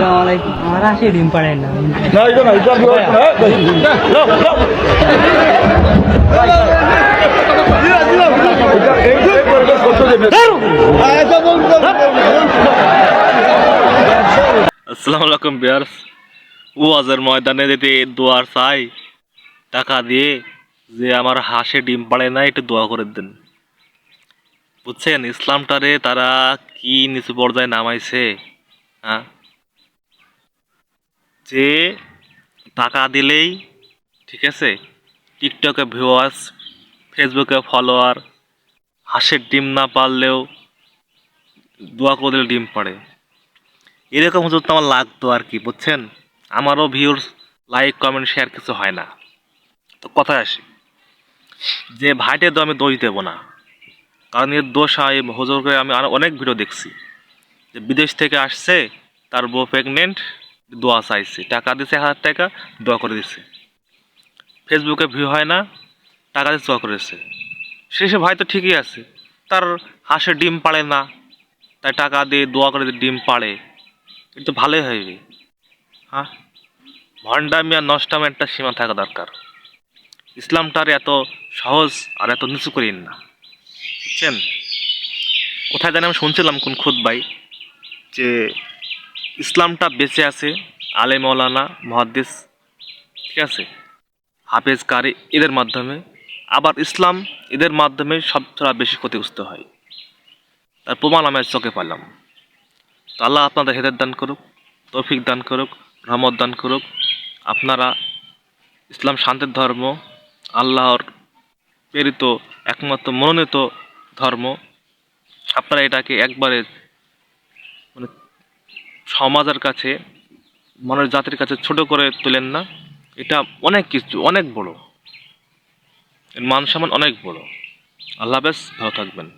আমার ময়দানে যেতে দোয়ার চাই, টাকা দিয়ে যে আমার হাঁসে ডিম পাড়ে না, একটু দোয়া করে দেন। বুঝছেন, ইসলামটারে তারা কি নিচু পর্যায়ে নামাইছে হ্যাঁ? যে টাকা দিলেই, ঠিক আছে, টিকটকে ভিউয়ার্স ফেসবুকে ফলোয়ার হাঁসের ডিম না পারলেও দোয়া করে দিলে ডিম পাড়ে। এরকম হুজুর তো আমার লাগতো আর কি, বুঝছেন? আমারও ভিউর লাইক কমেন্ট শেয়ার কিছু হয় না। তো কথায় আসি, যে ভাইটের তো আমি দোষ দেবো না। কারণ এর দোষ হয়, হুজুরকে আমি অনেক ভিডিও দেখছি। যে বিদেশ থেকে আসছে, তার বউ প্রেগনেন্ট দোয়া চাইছে। টাকা দিছে এক হাজার টাকা, দোয়া করে দিছে। ফেসবুকে ভিউ হয় না, টাকা দিয়ে দোয়া করেছে। শেষে ভাই তো ঠিকই আছে, তার হাঁসের ডিম পাড়ে না, তাই টাকা দিয়ে দোয়া করে ডিম পাড়ে। এটা তো ভালোই হইবে হ্যাঁ? ভণ্ডামি আর নষ্টামি একটা সীমা থাকা দরকার। ইসলামটার এত সহজ আর এত নিচু করিন না। বুঝছেন? কোথায় জানি আমি শুনছিলাম কোন খুদ ভাই, যে ইসলামটা বেঁচে আছে আলে মৌলানা মহাদ্দিস, ঠিক আছে? হাফেজ কারি এদের মাধ্যমে, আবার ইসলাম এদের মাধ্যমে সবচেয়ে বেশি ক্ষতিগ্রস্ত হয়। তার প্রমাণ আমি চোখে পেলাম তো আল্লাহ আপনাদের হেদায়ত দান করুক, তৌফিক দান করুক, রহমত দান করুক। আপনারা ইসলাম শান্তির ধর্ম, আল্লাহর প্রেরিত, একমাত্র মনোনীত ধর্ম, আপনারা এটাকে একবারে সমাজের কাছে, মানুষ জাতির কাছে ছোট করে তোলেন না। এটা অনেক কিছু, অনেক বড়। এর মান সম্মান অনেক বড়। আল্লাহ হাফেজ, ভালো থাকবেন।